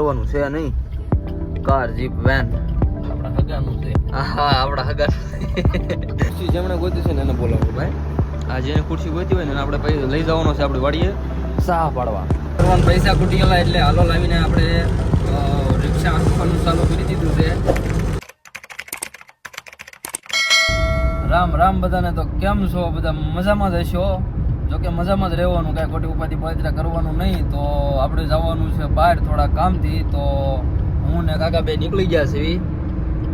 કરવાનું છે નહીં? કાર જીપ વેન આપણા હગાનું છે. હા આપણા હગા ખુરશી જેમણે ગોતી છે ને એને બોલાવો ભાઈ. આ જેને ખુરશી ગોતી હોય ને આપણે પૈસા લઈ જવાનો છે આપણે વાડીએ. સાહ પાડવા. કરવાના પૈસા ખૂટી ગયેલા એટલે હાલો લાવીને આપણે રિક્ષા હાંકવાનું ચાલુ કરી દીધું છે. રામ રામ બધાને તો કેમ છો? બધા મજામાં જ હશો? જો કે મજામાં જ રહેવાનું કાંઈ ખોટી ઉપાધિ પવિત્રા કરવાનું નહીં તો આપણે જવાનું છે બહાર થોડા કામથી તો હું ને કાકા બે નીકળી ગયા છીએ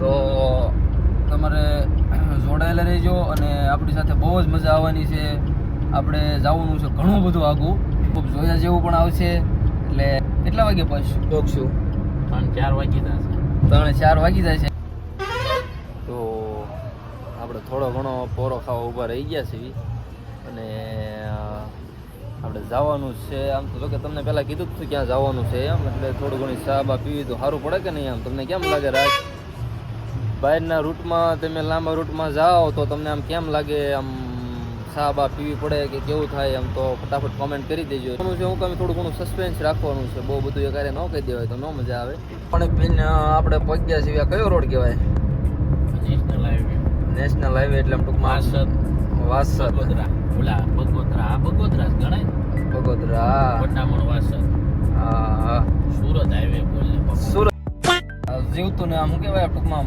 તો તમારે જોડાયેલા રહેજો અને આપણી સાથે બહુ જ મજા આવવાની છે. આપણે જવાનું છે ઘણું બધું આગું. ખૂબ જોયા જેવું પણ આવશે. એટલે કેટલા વાગે પહોંચશું પહોંચશું ત્રણ ચાર વાગી જશે ત્રણ ચાર વાગી જાય છે. તો આપણે થોડો ઘણો પોરો ખાવા ઊભા રહી ગયા છીએ. અને આપણે જવાનું છે. આમ તો કે તમને પહેલાં કીધું જ હતું ક્યાં જવાનું છે એમ. એટલે થોડું ઘણી સાબા પીવી તો સારું પડે કે નહીં આમ? તમને કેમ લાગે રાત? બહારના રૂટમાં તમે લાંબા રૂટમાં જાઓ તો તમને આમ કેમ લાગે? આમ સાબા પીવી પડે કે કેવું થાય આમ તો ફટાફટ કોમેન્ટ કરી દેજો. એનું છે હું કામ થોડું ઘણું સસ્પેન્સ રાખવાનું છે. બહુ બધું એ કાર્ય ન કહી દેવાય તો ન મજા આવે. પણ બેન આપણે પગ્યા છીએ કયો રોડ કહેવાય? નેશનલ હાઈવે નેશનલ હાઈવે એટલે આમ ટૂંકમાં વાસદ. વાસદ. ઓલા બગોદરા. આ બગોદરા જ ગણાય ને? બગોદરા. વટામણ વાસદ હા. સુરત હાઈવે બોલે સુરત. જીવતું ને આમ શું કહેવાય ટૂંકમાં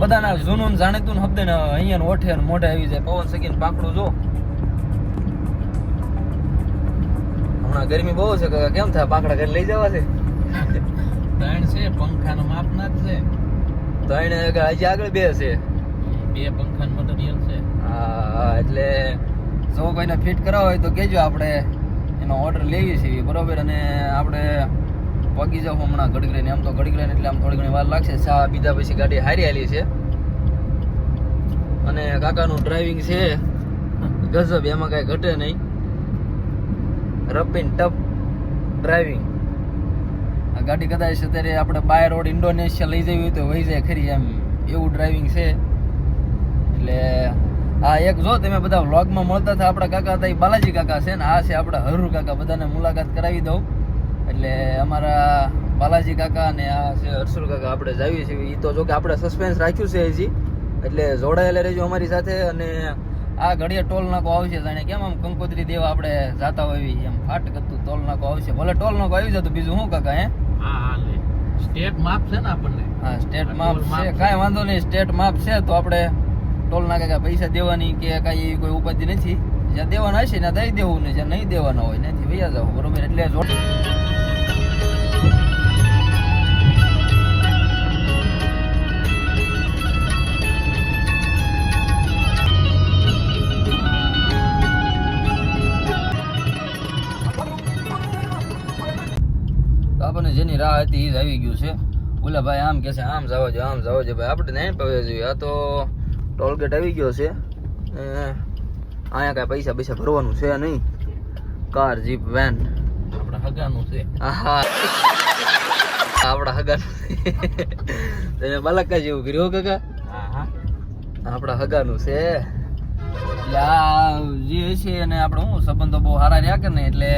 બધાના જૂનું જાણીતું ને શબ્દ ને અહીંયા ને ઓઠે ને મોઢે આવી જાય. પવન સગીને પાકડું જો. હમણાં ગરમી બહુ છે કાકા કેમ થાય? પાકડા ઘરે લઈ જવા છે? ત્રણ છે પંખાનો માપના જ છે ત્રણ હજી આગળ બે છે. બે પંખાનું મટીરિયલ છે. હા એટલે જો કોઈને ફિટ કરાવ હોય તો કહેજો આપણે એનો ઓર્ડર લેવી છે બરોબર? અને આપણે પગી જાવ હમણાં ઘડીક રહીને આમ તો રહીને એટલે આમ થોડી ઘણી વાર લાગશે. સા બીજા પછી ગાડી હારી હાલી છે. અને કાકાનું ડ્રાઇવિંગ છે. ગજબ, એમાં કાંઈ ઘટે નહીં. રફ એન્ડ ટફ ડ્રાઇવિંગ ગાડી કદાચ અત્યારે આપણે બાય રોડ ઇન્ડોનેશિયા લઈ જવી હોય તો વહી જાય ખરી એમ. એવું ડ્રાઇવિંગ છે. એટલે આ એક જો તમે બધા વ્લોગમાં મળતા હતા આપણા કાકા હતા એ બાલાજી કાકા છે ને આ છે આપણા હરુ કાકા બધાને મુલાકાત કરાવી દઉં. એટલે અમારા બાલાજી કાકા અને આ છે હર્ષુલ કાકા આપણે જાવીએ છીએ. એ તો જો કે આપણે સસ્પેન્સ રાખ્યું છે હજી. એટલે જોડાયેલા રહેજો અમારી સાથે અને આ ઘડીએ ટોલ નાકો આવશે જાણે કેમ આમ કંકોત્રી દેવા આપણે જાતા હોય એમ ફાટ કરતું ટોલ નાકો આવશે. ભલે ટોલ નાકો આવી જતો બીજું શું કાકા હે? સ્ટેટ માપ છે ને આપણને. હા સ્ટેટ માપ છે. કાંઈ વાંધો નહીં સ્ટેટ માપ છે તો આપણે ટોલ નાકે કાંઈ પૈસા દેવાની કે કાંઈ એવી કોઈ ઉપાધિ નથી. જ્યાં દેવાના હશે ને દઈ દેવું, ને જ્યાં નહીં દેવાના હોય નથી વૈયા જાવ, બરોબર? એટલે જોડે આપણને જેની રાહ હતી એ જ આવી ગયું છે. ઓલા ભાઈ આમ કે છે, આમ જવા જો આમ જવા જો ભાઈ, આપણે નહીં પવે જોઈએ આ તો ટોલગેટ આવી ગયો છે અહીંયા કાંઈ પૈસા પૈસા ભરવાનું છે નહીં. કાર જીપ વેન આપણા હગાનું છે. આહા. આપણા હગા તમે બાલકા જેવું કર્યું હો કાકા? હા હા આપણા હગાનું છે. જે છે અને આપણે શું સંબંધો બહુ સારા રહ્યા કે ને એટલે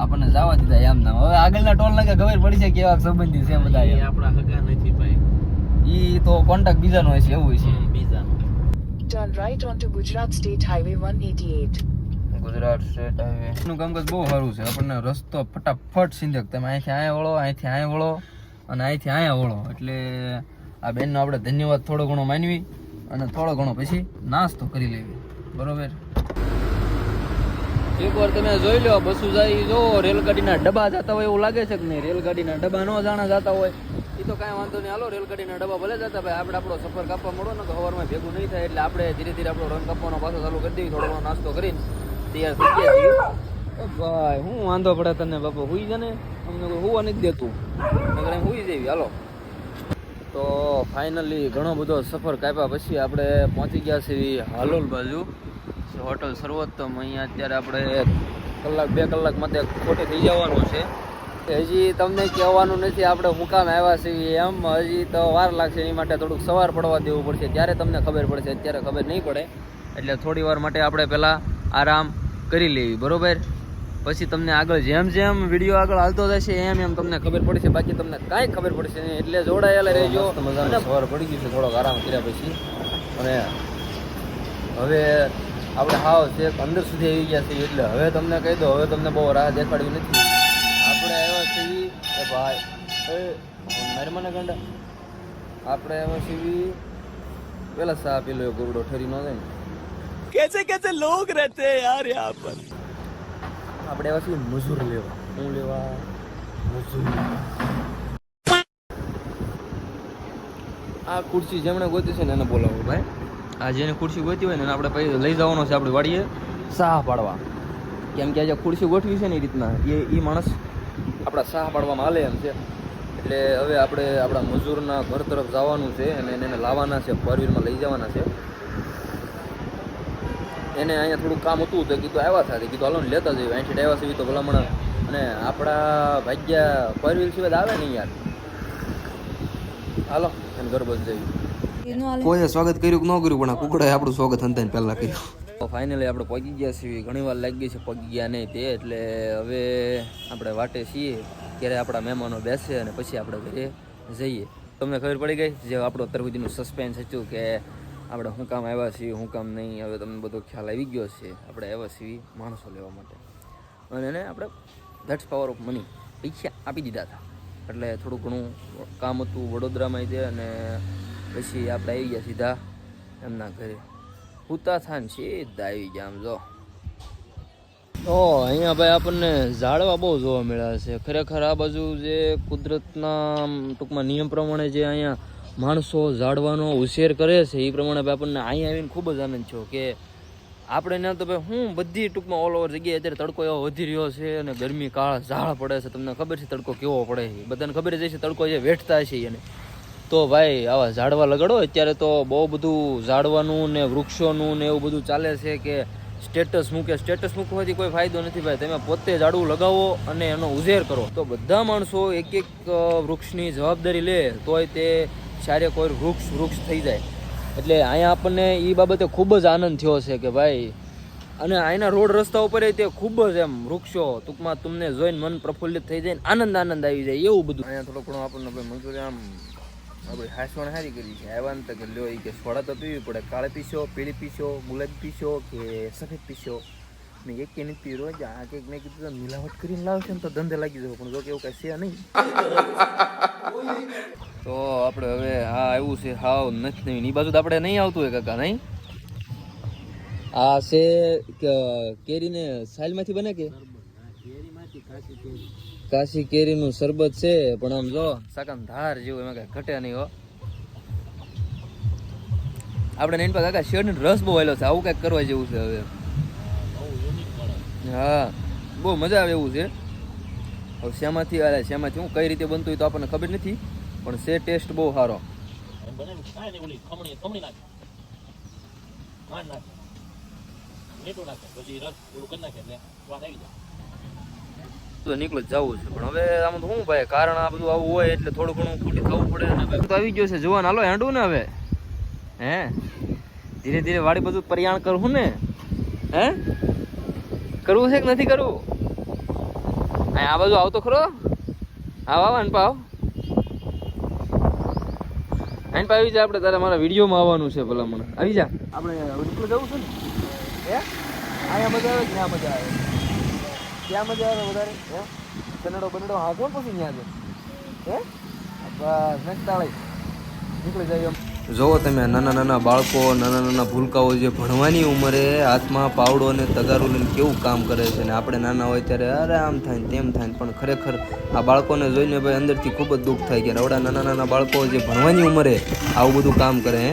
આપણને જવા દીધા એમ ના. હવે આગળના ટોલ નાકા ખબર પડી છે કેવા સંબંધી છે બધા આપણા હગા નથી ભાઈ. ઈ તો કોન્ટેક્ટ બીજાનો હોય છે એવું છે. બીજાનું Turn right onto Gujarat State Highway 188. Gujarat state highway એનું કામકાજ બહુ સારું છે. આપણને રસ્તો ફટાફટ સિંધક. તમે અહીંથી અહીંયા વળો, અહીંથી અહીંયા વળો અને અહીંથી અહીંયા વળો. એટલે આ બેનનો આપણે ધન્યવાદ થોડો ઘણો માનવી અને થોડો ઘણો પછી નાસ્તો કરી લેવી. બરોબર? એકવાર તમે જોઈ લો બસું જાય જો, રેલગાડીના ડબ્બા જતા હોય એવું લાગે છે કે નહીં? રેલગાડીના ડબ્બા ન જાણા જતા હોય. એ તો કાંઈ વાંધો નહીં. હાલો, રેલગાડીના ડબ્બા ભલે જતા ભાઈ, આપણે આપણો સફર કાપવા મળો ને તો સવારમાં ભેગું નહીં થાય એટલે આપણે ધીરે ધીરે આપણો રંગ કાપવાનો પાછો ચાલુ કરી દઈએ થોડો નાસ્તો કરીને તૈયાર થઈ ગયા ભાઈ, હું વાંધો પડે તને બાપા? હુઈ જને અમને કોઈ હોવા નથી દેતું. હુઈ જેવી હાલો. તો ફાઇનલી ઘણો બધો સફર કાપ્યા પછી આપણે પહોંચી ગયા છીએ હાલોલ બાજુ. હોટલ સર્વોત્તમ. અહીંયા અત્યારે આપણે કલાક બે કલાક માટે ખોટી થઈ જવાનું છે. કે હજી તમને કહેવાનું નથી આપણે હું આવ્યા છીએ એમ. હજી તો વાર લાગશે એની માટે થોડુંક સવાર પડવા દેવું પડશે. ત્યારે તમને ખબર પડશે અત્યારે ખબર નહીં પડે. એટલે થોડી વાર માટે આપણે પહેલાં આરામ કરી લેવી બરોબર? પછી તમને આગળ જેમ જેમ વીડિયો આગળ હાલતો જશે એમ એમ તમને ખબર પડશે. બાકી તમને કાંઈ ખબર પડશે નહીં. એટલે જોડાયેલા રહેજો. મજાને સવાર પડી ગયું છે થોડોક આરામ કર્યા પછી. અને હવે આપણે હાવ છે અંદર સુધી આવી ગયા છીએ એટલે હવે તમને કહી દો હવે તમને બહુ રાહ દેખાડવી નથી. આપણે આવ્યા છીએ એ ભાઈ નર્મના ગંડા. આપણે આવ્યા છીએ પેલા સા પેલો ગુરડો ઠરી નો ને. કેસે કેસે લોગ રહેતે યાર યહાં પર? આપણે એવા છીએ મજૂર લેવા. હું લેવા? મજૂર. આ ખુરશી જેમણે ગોતી છે ને એને બોલાવો ભાઈ. આ જેને ખુરશી ગોતી હોય ને આપણે પછી લઈ જવાનો છે આપણે વાડીએ સાહ પાડવા. કેમ કે આજે ખુરશી ગોઠવી છે ને એ રીતના, એ એ માણસ આપણા સાહ પાડવામાં હાલે એમ છે. એટલે હવે આપણે આપણા મજૂરના ઘર તરફ જવાનું છે અને એને લાવવાના છે ફોર લઈ જવાના છે. એને અહીંયા થોડું કામ હતું, તો કીધું આવ્યા સાથે, કીધું હાલો ને લેતા જઈએ, અહીંથી આવ્યા છે તો ભલામણ અને આપણા ભાગ્યા ફોર સિવાય આવે નહીં યાર. હાલો એને ઘર બસ જઈએ કોઈએ સ્વાગત કર્યું કે ન કર્યું પણ આ કુકડાએ આપણું સ્વાગત અંતાને પહેલા કર્યું. તો ફાઇનલી આપણે પહોંચી ગયા છીએ. ઘણી વાર લાગી છે પહોંચી ગયા નહીં તે એટલે હવે આપણે વાટે છીએ ક્યારે આપણા મહેમાનો બેસે અને પછી આપણે ઘરે જઈએ. તમને ખબર પડી ગઈ જે આપણો અત્યાર સુધીનું સસ્પેન્સ હતું કે આપણે શું કામ આવ્યા છીએ શું કામ નહીં હવે તમને બધો ખ્યાલ આવી ગયો છે. આપણે આવ્યા છીએ માણસો લેવા માટે. અને એને આપણે ધટ્સ પાવર ઓફ મની પૈસા આપી દીધા હતા. એટલે થોડું ઘણું કામ હતું વડોદરામાં તે અને પછી આપણે આવી ગયા સીધા એમના ઘરે. ઉતા થાન સીધા આવી ગયા આમ જો. તો અહીંયા ભાઈ આપણને ઝાડવા બહુ જોવા મળ્યા છે. ખરેખર આ બાજુ જે કુદરતના ટૂંકમાં નિયમ પ્રમાણે જે અહીંયા માણસો ઝાડવાનો ઉછેર કરે છે, એ પ્રમાણે ભાઈ આપણને અહીંયા આવીને ખૂબ જ આનંદ છો કે આપણે ના તો ભાઈ હું બધી ટૂંકમાં ઓલ ઓવર જગ્યાએ અત્યારે તડકો એવો વધી રહ્યો છે અને ગરમી, કાળ ઝાડ પડે છે. તમને ખબર છે તડકો કેવો પડે છે? બધાને ખબર જ છે તડકો જે વેઠતા છે એને. તો ભાઈ, આવા ઝાડવા લગાડો. અત્યારે તો બહુ બધું ઝાડવાનું ને વૃક્ષોનું ને એવું બધું ચાલે છે કે સ્ટેટસ મૂકે. સ્ટેટસ મૂકવાથી કોઈ ફાયદો નથી ભાઈ. તમે પોતે ઝાડવું લગાવો અને એનો ઉઝેર કરો. તો બધા માણસો એક એક વૃક્ષની જવાબદારી લે તોય તે સારે કોઈ વૃક્ષ વૃક્ષ થઈ જાય. એટલે અહીંયા આપણને એ બાબતે ખૂબ જ આનંદ થયો છે કે ભાઈ, અને અહીંના રોડ રસ્તા ઉપર તે ખૂબ જ એમ વૃક્ષો ટૂંકમાં તમને જોઈને મન પ્રફુલ્લિત થઈ જાય આનંદ આનંદ આવી જાય એવું બધું. અહીંયા થોડો ઘણો આપણને ભાઈ મજૂરી આમ આપણે હાસવણ હારી કરી છે. આવ્યા ને કે લ્યો ઈ કે સોડા તો પીવી પડે. કાળે પીશો, પીળી પીશો, ગુલાબી પીશો કે સફેદ પીશો. ને એક કે નથી પી રોજ. આ કંઈક મેં કીધું મિલાવટ કરીને લાવશે ને તો ધંધે લાગી જશે. પણ જો કે એવું કાંઈ છે નહીં. તો આપણે હવે હા આવ્યું છે. હાવ નથી નહીં એ બાજુ તો આપણે નહીં આવતું હોય કાકા, નહીં? આ છે કેરીને સાઇલમાંથી બને કે કાશી કેરીનું શરબત છે, પણ આમ જો, સાકામ ધાર જેવું એમાં કઈ ઘટે નહીં હો. આપણે નહીં કાકા શેરનો રસ બહુ આવેલો છે, આવું કંઈક કરવા જેવું છે હવે. હા, બહુ મજા આવે એવું છે. હવે શેમાંથી આવે શેમાંથી હું, કઈ રીતે બનતું હોય તો આપણને ખબર નથી, પણ છે ટેસ્ટ બહુ સારો. નાખે. પછી રસ કરી નાખે એટલે સ્વાદ આવી જાય. તો નીકળી જવું છે. પણ હવે આમ તો શું ભાઈ કારણ આ બધું આવું હોય એટલે થોડું ઘણું ખૂટી થવું પડે ને તો આવી ગયો છે. જોવાનું હાલો હેંડું ને હવે. હે? ધીરે ધીરે વાડી બધું પરિયાણ કરવું ને. હે? કરવું છે કે નથી કરવું? આ બાજુ આવતો ખરો. આવ આવ અનપાવ અનપા આવી જા આપણે તારે મારા વિડીયોમાં આવવાનું છે ભલા મને આવી જા. આપણે નીકળી જવું છે ને? હે? અહીંયા મજા આવે કે ત્યાં મજા આવે? ક્યાં મજા આવે વધારે? હે? કનડો બનડો હાથો ને પછી ત્યાં હે? બસ નકતાળી નીકળી જાય એમ. જોવો તમે, નાના નાના બાળકો, નાના નાના ભૂલકાઓ જે ભણવાની ઉંમરે હાથમાં પાવડો અને તગારું લઈને કેવું કામ કરે છે ને આપણે નાના હોય ત્યારે અરે આમ થાય ને તેમ થાય પણ ખરેખર આ બાળકોને જોઈને ભાઈ અંદરથી ખૂબ જ દુઃખ થાય કે રવડા નાના નાના બાળકો જે ભણવાની ઉંમરે આવું બધું કામ કરે, હે?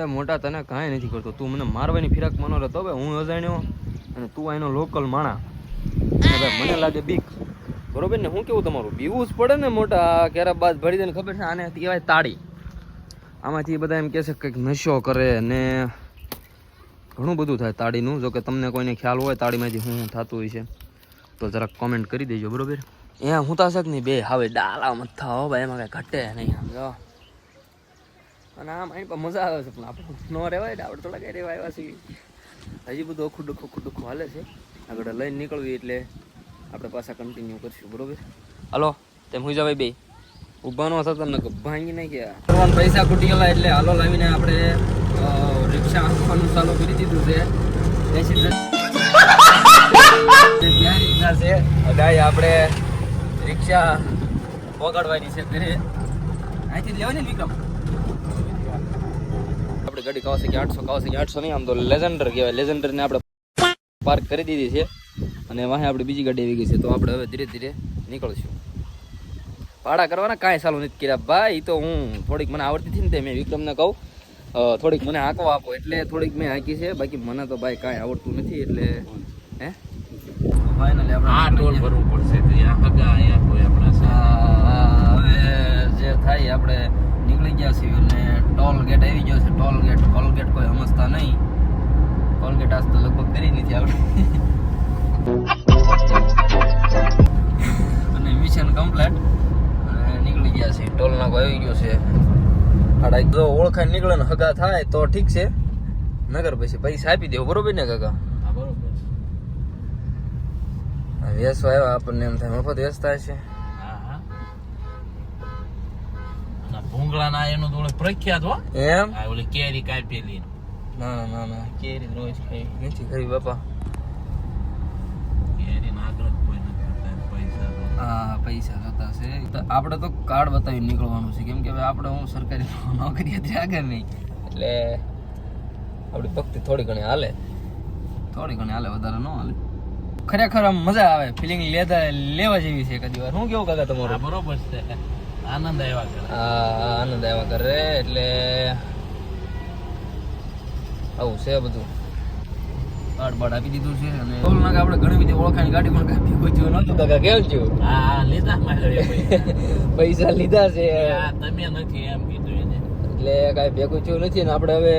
અરે મોટા તને કાંઈ નથી કરતો. તું મને મારવાની ફિરાક મનો રહે તો હું અજાણ્યો અને તું અહીંનો લોકલ માણા. મને લાગે બીક. બરોબર ને? હું કેવું તમારું? બીવું જ પડે ને મોટા ક્યારે બાદ ભરી દેને ખબર છે, આને કહેવાય તાળી. આમાંથી બધા એમ કહે છે કંઈક નશો કરે ને ઘણું બધું થાય તાળીનું. જો કે તમને કોઈને ખ્યાલ હોય તાળીમાંથી શું થતું હોય છે, તો જરાક કોમેન્ટ કરી દેજો, બરોબર? એ હું તાશે શક નહીં? બે હવે ડાલા મથા હો ભાઈ, એમાં કાંઈ ઘટે નહીં. સમજો? અને આમ અહીં પણ મજા આવે છે પણ આપણે ન રહેવાય ને આપણે થોડા કઈ રહેવા આવ્યા છીએ. હજી બધું ઓખું ડખું અખું ડખું હાલે છે. આગળ લઈને નીકળવી એટલે આપણે પાછા કન્ટિન્યુ કરીશું બરોબર? હાલો તેમ હું જવાય બે. ઊભા નો થતા તમને ભાંગી નહીં ગયા. ભગવાન પૈસા ખૂટી ગયેલા એટલે હાલો લાવીને આપણે રિક્ષા આપવાનું ચાલુ કરી દીધું છે. બેસી છે. અગાઈ આપણે રિક્ષા વગાડવાની છે ઘરે. અહીંથી લેવાની વિક્રમ આપણે ગાડી કાવસે કે આઠસો કાવસે કે આઠસો નહીં આમ તો લેઝન્ડર કહેવાય. લેઝન્ડર ને આપણે પાર્ક કરી દીધી છે અને વાહે આપણે બીજી ગાડી આવી ગઈ છે. તો આપણે હવે ધીરે ધીરે નીકળશું. ભાડા કરવાના કાંઈ સારું નથી કર્યા. ભાઈ તો હું થોડીક મને આવડતી હતી ને તે મેં વિક્રમને કહું. થોડીક મને હાંકવા આપો. એટલે થોડીક મેં હાંકી છે. બાકી મને તો ભાઈ કાંઈ આવડતું નથી એટલે હે? ફાઇનલી આ ટોલ ભરવું પડશે. તો હગા અહીંયા કોઈ આપણા. આ હવે જે થાય આપણે નીકળી ગયા છીએ ટોલ ગેટ આવી ગયો છે. ટોલ ગેટ ટોલ ગેટ કોઈ સમજતા નહીં. ટોલ ગેટ આજ તો લગભગ કરી નથી આવડતી. અને મિશન કમ્પ્લીટ નીકળી ગયા છે ટોલ નાકો આવી ગયો છે. આડા જો ઓળખાણ નીકળે ને હગા થાય તો ઠીક છે. નગર પછી પૈસા આપી દેવો. બરોબર ને કાકા? છે. વેસવા આવ્યા આપણને એમ થાય. મફત વેચતા હશે હા, હા. અને ભૂંગળાના એનું થોડું પ્રખ્યાત હો. એમ? આ ઓલી કેરી કાપેલી. ના ના ના. કેરી રોજ ખાઈ નથી ખાઈ બાપા. કેરી આગળ જ કોઈ નથી પૈસા હા પૈસા જોતા છે. તો આપણે તો કાર્ડ બતાવી નીકળવાનું છે. કેમ કે હવે આપણે હું સરકારી નોકરી હતી આગળ નહીં. એટલે આપણી ભક્તિ થોડી ઘણી હાલે. થોડી ઘણી હાલે વધારે ન હાલે. ખરેખર આમ મજા આવે. ફિલિંગ લેતા લેવા જેવી છે કદી વાર. હું કેવું કાકા તમારું? બરોબર છે. આનંદ આવ્યા કરે. આ આનંદ આવ્યા કરે એટલે આવું છે બધું. કાર્ડ બાડ આપી દીધું છે અને બોલ નાકે આપણે ઘણી બધી ઓળખાણી ગાડી પણ કાપી થયું નતું કાકા કેમ થયું હા લીધા મારે પૈસા. લીધા છે. આ તમે નથી એમ કીધું એટલે કાંઈ ભેગું થયું નથી ને આપણે હવે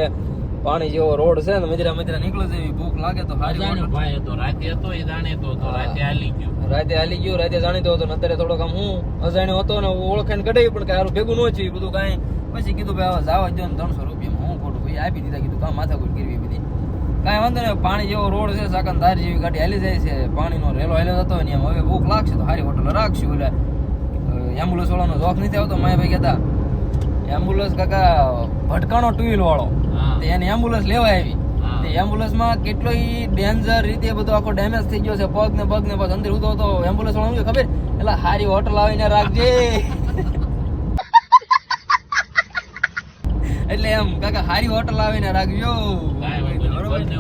પાણી જેવો રોડ છે ને મજરા મજરા નીકળે છે એવી ભૂખ લાગે તો હારી ભાઈ હતો રાતે હતો એ જાણીતો હતો રાતે હાલી ગયો. રાતે હાલી ગયો રાતે જાણીતો હતો અત્યારે થોડોક આમ હું અજાણ્યો હતો ને ઓળખે ને કઢાઈ પણ કાંઈ હારું ભેગું ન થયું બધું કાંઈ. પછી કીધું ભાઈ હવે જવા દો ને ત્રણસો રૂપિયામાં હું ખોટું ભાઈ આપી દીધા કીધું કાં માથાકૂટ કરવી બધી. કાંઈ વાંધો નહીં પાણી જેવો રોડ છે સાકન ધાર જેવી ગાડી હાલી જાય છે પાણીનો રેલો હાલ્યો હતો ને એમ હવે ભૂખ લાગશે તો હારી હોટલ રાખશું એટલે એમ્બ્યુલન્સ વાળાનો જોખ નથી આવતો માયા ભાઈ કહેતા એમ્બ્યુલન્સ કાકા ભટકાણો ટુ વ્હીલ વાળો. તે એને એમ્બ્યુલન્સ લેવા આવી. એમ્બ્યુલન્સમાં કેટલો ડેન્જર રીતે બધો આખો ડેમેજ થઈ ગયો છે. પગ ને પગ ને પગ અંદર ઉતો તો એમ્બ્યુલન્સ વાળું શું ખબર? એટલે હારી હોટલ આવીને રાખજે. એટલે એમ કાકા હારી હોટલ આવીને રાખજો.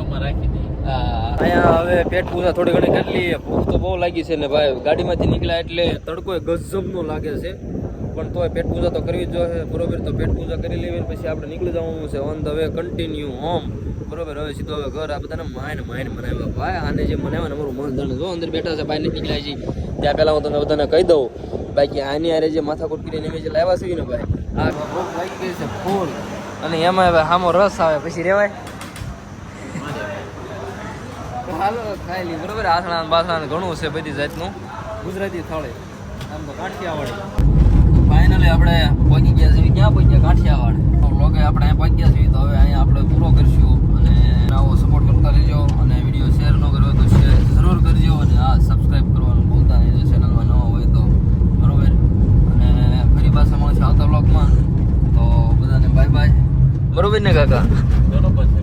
ઉમાં રાખી અહીંયા હવે પેટ પૂજા થોડી ઘણી લઈએ. ભૂખ તો બહુ લાગી છે ને ભાઈ. ગાડીમાંથી નીકળ્યા એટલે તડકો ગજબનો લાગે છે. પણ તોય પેટ પૂજા તો કરવી જ જોઈએ. બરોબર, તો પેટ પૂજા કરી લેવી પછી આપણે નીકળી જવાનું છે. On the way continue home બરોબર, હવે સીધો હવે ઘર આ બધાને માઇન માઇન મનાવ્યા. ભાઈ, આને જે મનાવ્યા અમારું મન જાણે જો અંદર બેઠા છે, બહાર નીકળ્યા છે. ત્યાં પહેલાં હું તમને બધાને કહી દઉં, બાકી આની આરે જે માથાકૂટ કરીને અમે જે લાવ્યા છે ને ભાઈ? આ ભૂખ લાગી ગઈ છે, ફૂલ. અને એમાં હવે સામો રસ આવે. પછી રેવાય હાલો ખાઈ બરોબર? આસણા બાસણા ઘણું છે બધી જાતનું. ગુજરાતી થાળી. આમ તો કાઠિયાવાડી ફાઇનલી આપણે પહોંચી ગયા છીએ. ક્યાં પહોંચ્યા? કાઠિયાવાડ લોકે આપણે અહીંયા પહોંચ્યા છીએ. તો હવે અહીંયા આપણે પૂરો કરશું અને આવો સપોર્ટ કરતા રહેજો અને વીડિયો શેર ન કર્યો તો શેર જરૂર કરજો અને હા સબસ્ક્રાઈબ કરવાનું ભૂલતા નહીં. જો ચેનલમાં ન હોય તો. બરાબર? અને ફરી પાછા મળશે આવતા બ્લોગમાં તો બધાને બાય બાય બરોબર ને કાકા? બરોબર છે.